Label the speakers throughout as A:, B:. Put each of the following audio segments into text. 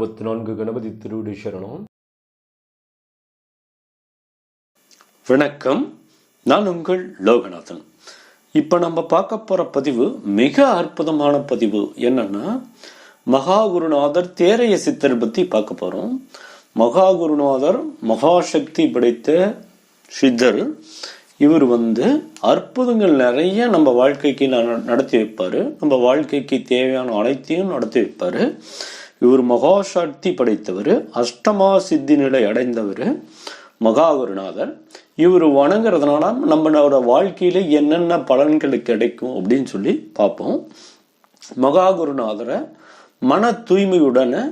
A: அறுபத்தி நான்கு கணபதி திருவிடி சரணம்.
B: வணக்கம். நான் உங்கள் லோகநாதன். இப்போ நம்ம பார்க்க போகிற பதிவு மிக அற்புதமான பதிவு. என்னன்னா மகாகுருநாதர் தேரைய சித்தர் பற்றி பார்க்க போகிறோம் மகாகுருநாதர் மகாசக்தி படைத்த சித்தர். இவர் வந்து அற்புதங்கள் நிறைய நம்ம வாழ்க்கைக்கு ந- நடத்தி வைப்பார். நம்ம வாழ்க்கைக்கு தேவையான அனைத்தையும் நடத்தி வைப்பார். இவர் மகாசக்தி படைத்தவர் அஷ்டமா சித்தி நிலை அடைந்தவர் மகாகுருநாதர் இவர் வணங்குறதுனால நம்மளோட வாழ்க்கையில் என்னென்ன பலன்கள் கிடைக்கும் அப்படின்னு சொல்லி பார்ப்போம். மகாகுருநாதரை மன தூய்மையுடனே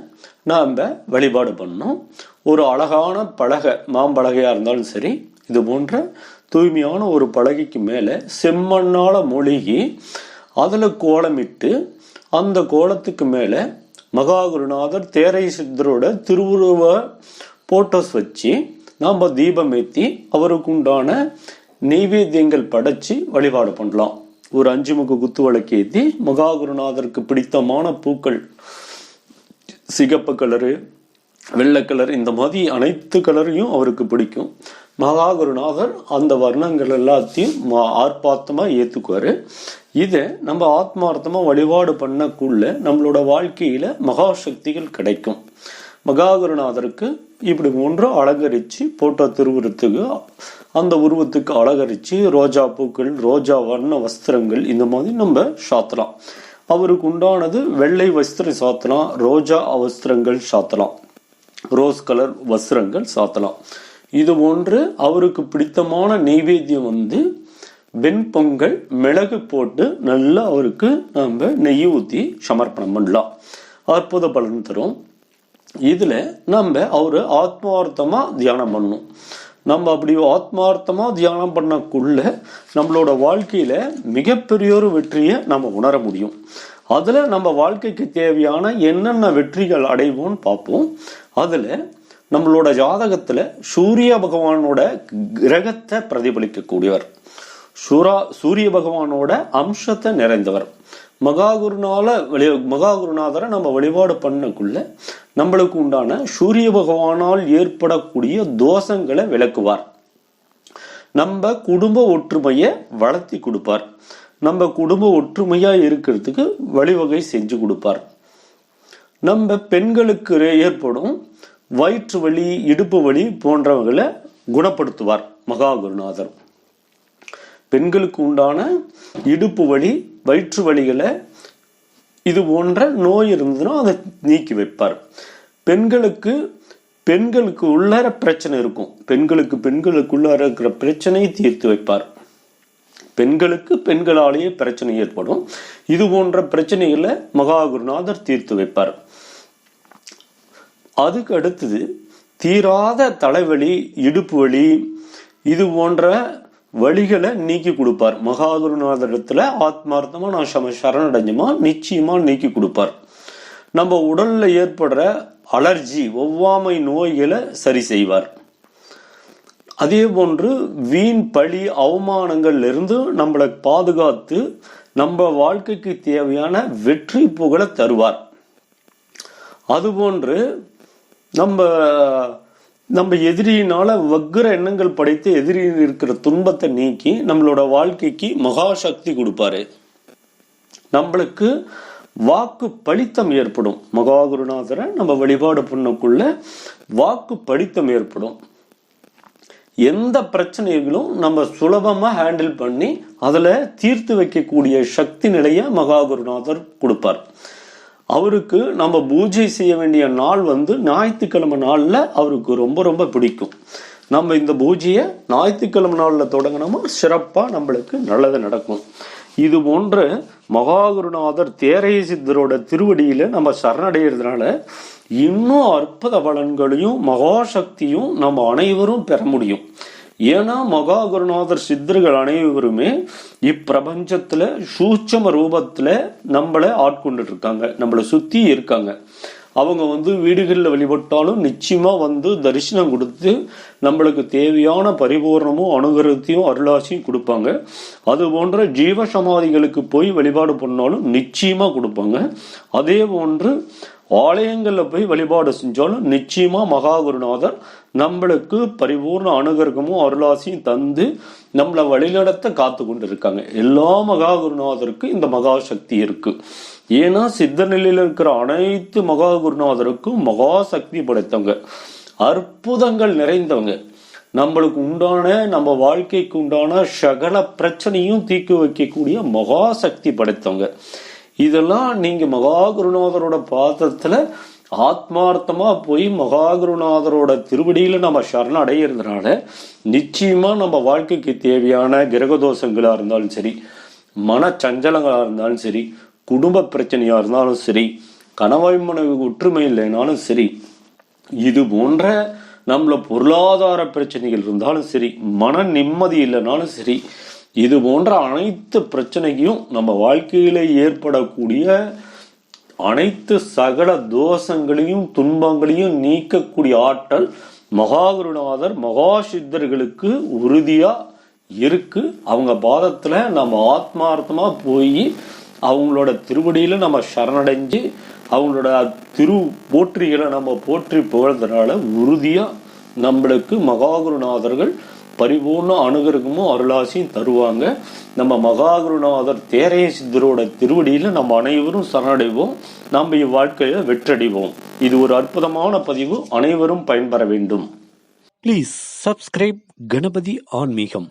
B: நாம் வழிபாடு பண்ணோம் ஒரு அழகான பலகை மாம்பலகையாக இருந்தாலும் சரி இது போன்ற தூய்மையான ஒரு பலகைக்கு மேலே செம்மண்ணால் மொழிகி அதில் கோலமிட்டு அந்த கோலத்துக்கு மேலே மகாகுருநாதர் தேரை சித்தரோட திருவுருவ போட்டோஸ் வச்சு நாம் தீபம் ஏற்றி அவருக்கு உண்டான நெய்வேத்தியங்கள் படைச்சி வழிபாடு பண்ணலாம். ஒரு அஞ்சு முக குத்து விளக்கு ஏற்றி மகாகுருநாதருக்கு பிடித்தமான பூக்கள் சிகப்பு கலரு வெள்ளை கலர் இந்த மாதிரி அனைத்து கலரையும் அவருக்கு பிடிக்கும். மகாகுருநாதர் அந்த வர்ணங்கள் எல்லாத்தையும் மா ஆர்ப்பாத்தமா ஏற்றுக்குவார் இதை நம்ம ஆத்மார்த்தமாக வழிபாடு பண்ணக்குள்ள நம்மளோட வாழ்க்கையில் மகாசக்திகள் கிடைக்கும். மகாகுருநாதருக்கு இப்படி ஒன்று அலங்கரித்து போட்டோ திருவுருத்துக்கு அந்த உருவத்துக்கு அலங்கரித்து ரோஜா பூக்கள் ரோஜா வர்ண வஸ்திரங்கள் இந்த மாதிரி நம்ம சாத்தலாம். அவருக்கு உண்டானது வெள்ளை வஸ்திரம் சாத்தலாம் ரோஜா அவஸ்திரங்கள் சாத்தலாம். ரோஸ் கலர் வஸ்திரங்கள் சாத்தலாம். இது போன்று அவருக்கு பிடித்தமான நெய்வேத்தியம் வந்து வெண்பொங்கல் மிளகு போட்டு நல்லா அவருக்கு நம்ம நெய் ஊற்றி சமர்ப்பணம் பண்ணலாம். அற்புத பலன் தரும். இதில் நம்ம அவர் ஆத்மார்த்தமாக தியானம் பண்ணணும் நம்ம அப்படி ஆத்மார்த்தமா தியானம் பண்ணக்குள்ள நம்மளோட வாழ்க்கையில் மிகப்பெரிய ஒரு வெற்றியை நம்ம உணர முடியும். அதில் நம்ம வாழ்க்கைக்கு தேவையான என்னென்ன வெற்றிகள் அடைவோம்னு பார்ப்போம். அதில் நம்மளோட ஜாதகத்தில் சூரிய பகவானோட கிரகத்தை பிரதிபலிக்கக்கூடியவர். சூரா சூரிய பகவானோட அம்சத்தை நிறைந்தவர். மகாகுருனால வெளி மகாகுருநாதரை நம்ம வழிபாடு பண்ணக்குள்ள நம்மளுக்கு உண்டான சூரிய பகவானால் ஏற்படக்கூடிய தோஷங்களை விளக்குவார். நம்ம குடும்ப ஒற்றுமையை வளர்த்தி கொடுப்பார். நம்ம குடும்ப ஒற்றுமையாக இருக்கிறதுக்கு வழிவகை செஞ்சு கொடுப்பார். நம்ம பெண்களுக்கு ஏற்படும் வயிற்று வலி இடுப்பு வலி போன்றவங்களை குணப்படுத்துவார் மகாகுருநாதர். பெண்களுக்கு உண்டான இடுப்பு வலி வயிற்று வலிகளை இது போன்ற நோய் இருந்ததுன்னா அதை நீக்கி வைப்பார். பெண்களுக்கு பெண்களுக்கு உள்ளார பிரச்சனை இருக்கும். பெண்களுக்கு பெண்களுக்குள்ளார இருக்கிற பிரச்சனையை தீர்த்து வைப்பார். பெண்களுக்கு பெண்களாலேயே பிரச்சனை ஏற்படும். இது போன்ற பிரச்சனைகளை மகாகுருநாதர் தீர்த்து வைப்பார். அதுக்கு அடுத்தது தீராத தலைவலி இடுப்பு வலி இது போன்ற வழிகளை நீக்கி கொடுப்பார். மகாகுருநாதரிடத்துல ஆத்மார்த்தமா நான் சம சரணடைஞ்சமா நிச்சயமா நீக்கி கொடுப்பார். நம்ம உடல்ல ஏற்படுற அலர்ஜி ஒவ்வாமை நோய்களை சரி செய்வார். அதே போன்று வீண் பழி அவமானங்கள்ல இருந்து நம்மளை பாதுகாத்து நம்ம வாழ்க்கைக்கு தேவையான வெற்றி புகழை தருவார். அதுபோன்று நம்ம நம்ம எதிரியினால வக்கிர எண்ணங்கள் படைத்து எதிரியில் இருக்கிற துன்பத்தை நீக்கி நம்மளோட வாழ்க்கைக்கு மகாசக்தி கொடுப்பாரு. நம்மளுக்கு வாக்கு பழித்தம் ஏற்படும். மகாகுருநாதரை நம்ம வழிபாடு பண்ணக்குள்ள வாக்கு பழித்தம் ஏற்படும். எந்த பிரச்சனைகளும் நம்ம சுலபமாக ஹேண்டில் பண்ணி அதில் தீர்த்து வைக்கக்கூடிய சக்தி நிலையை மகாகுருநாதர் கொடுப்பார். அவருக்கு நம்ம பூஜை செய்ய வேண்டிய நாள் வந்து ஞாயிற்றுக்கிழமை நாளில் அவருக்கு ரொம்ப ரொம்ப பிடிக்கும். நம்ம இந்த பூஜையை ஞாயிற்றுக்கிழமை நாளில் தொடங்கினோமா சிறப்பாக நம்மளுக்கு நல்லது நடக்கும். இது போன்ற மகாகுருநாதர் தேரைய சித்தரோட திருவடியில நம்ம சரணடைகிறதுனால இன்னும் அற்புத பலன்களையும் மகாசக்தியும் நம்ம அனைவரும் பெற முடியும். ஏன்னா மகாகுருநாதர் சித்தர்கள் அனைவருமே இப்பிரபஞ்சத்துல சூட்சம ரூபத்துல நம்மளை ஆட்கொண்டுட்டு இருக்காங்க. நம்மளை சுத்தி இருக்காங்க. அவங்க வந்து வீடுகளில் வழிபட்டாலும் நிச்சயமாக வந்து தரிசனம் கொடுத்து நம்மளுக்கு தேவையான பரிபூர்ணமும் அனுகிரகத்தையும் அருளாசியும் கொடுப்பாங்க. அது போன்ற ஜீவ சமாதிகளுக்கு போய் வழிபாடு பண்ணாலும் நிச்சயமாக கொடுப்பாங்க. அதே போன்று ஆலயங்களில் போய் வழிபாடு செஞ்சாலும் நிச்சயமாக மகாகுருநாதர் நம்மளுக்கு பரிபூர்ண அனுகிரகமும் அருளாசியும் தந்து நம்மளை வழிநடத்த காத்து கொண்டு இருக்காங்க எல்லா மகாகுருநாதருக்கும் இந்த மகா சக்தி ஏன்னா சித்த நிலையில் இருக்கிற அனைத்து மகாகுருநாதருக்கும் மகா சக்தி படைத்தவங்க. அற்புதங்கள் நிறைந்தவங்க. நம்மளுக்கு உண்டான நம்ம வாழ்க்கைக்கு உண்டான சகல பிரச்சனையும் தீக்கு வைக்கக்கூடிய மகா சக்தி படைத்தவங்க. இதெல்லாம் நீங்க மகாகுருநாதரோட பாத்திரத்துல ஆத்மார்த்தமா போய் மகா குருநாதரோட திருவடியில நம்ம சரணம் அடையிறதுனால நிச்சயமா நம்ம வாழ்க்கைக்கு தேவையான கிரகதோஷங்களா இருந்தாலும் சரி மன சஞ்சலங்களா இருந்தாலும் சரி குடும்ப பிரச்சனையா இருந்தாலும் சரி கணவாய் மனைவி ஒற்றுமை இல்லைனாலும் சரி இது போன்ற நம்மள பொருளாதார பிரச்சனைகள் இருந்தாலும் சரி மன நிம்மதி இல்லைனாலும் சரி இது போன்ற அனைத்து பிரச்சனையும் நம்ம வாழ்க்கையில ஏற்படக்கூடிய அனைத்து சகல தோஷங்களையும் துன்பங்களையும் நீக்கக்கூடிய ஆற்றல் மகாகுருநாதர் மகா சித்தர்களுக்கு உறுதியா இருக்கு. அவங்க பாதத்துல நம்ம ஆத்மார்த்தமா போய் அவங்களோட திருவடியில் நம்ம சரணடைஞ்சு அவங்களோட திரு போற்றிகளை நம்ம போற்றி புகழ்ந்தனால உறுதியாக நம்மளுக்கு மகாகுருநாதர்கள் பரிபூர்ண அனுகிரகமும் அருளாசியும் தருவாங்க. நம்ம மகாகுருநாதர் தேரைய சித்தரோட திருவடியில் நம்ம அனைவரும் சரணடைவோம். நம்ம இவ்வாழ்க்கையை வெற்றடைவோம். இது ஒரு அற்புதமான பதிவு. அனைவரும் பயன்பெற வேண்டும்.
C: ப்ளீஸ் சப்ஸ்கிரைப் கணபதி ஆன்மீகம்